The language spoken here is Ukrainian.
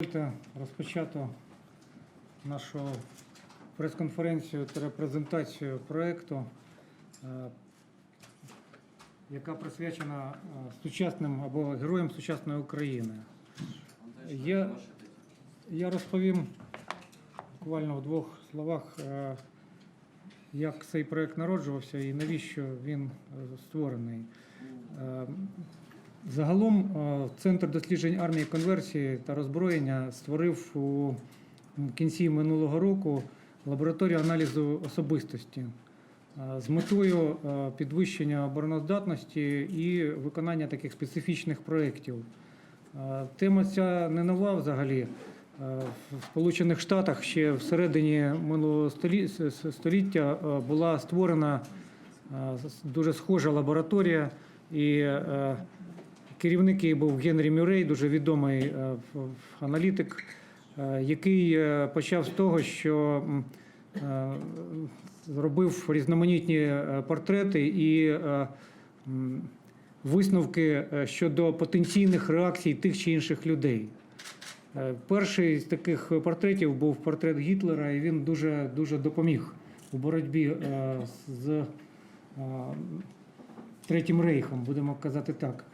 Дозвольте розпочати нашу прес-конференцію та презентацію проєкту, е, яка присвячена е, сучасним або героям сучасної України. Я, я розповім буквально в двох словах, е, як цей проєкт народжувався і навіщо він створений. Загалом е, Центр досліджень армії конверсії та роззброєння створив у кінці минулого року лабораторію аналізу особистості е, з метою е, підвищення обороноздатності і виконання таких специфічних проєктів. Тема ця не нова взагалі. В Сполучених Штатах ще всередині минулого столі- с- с- століття була створена дуже схожа лабораторія, і керівник її був Генрі Мюррей, дуже відомий е, аналітик, е, який е, почав з того, що м, зробив різноманітні портрети і висновки щодо потенційних реакцій тих чи інших людей. Перший з таких портретів був портрет Гітлера, і він дуже, дуже допоміг у боротьбі з Третім рейхом, будемо казати так.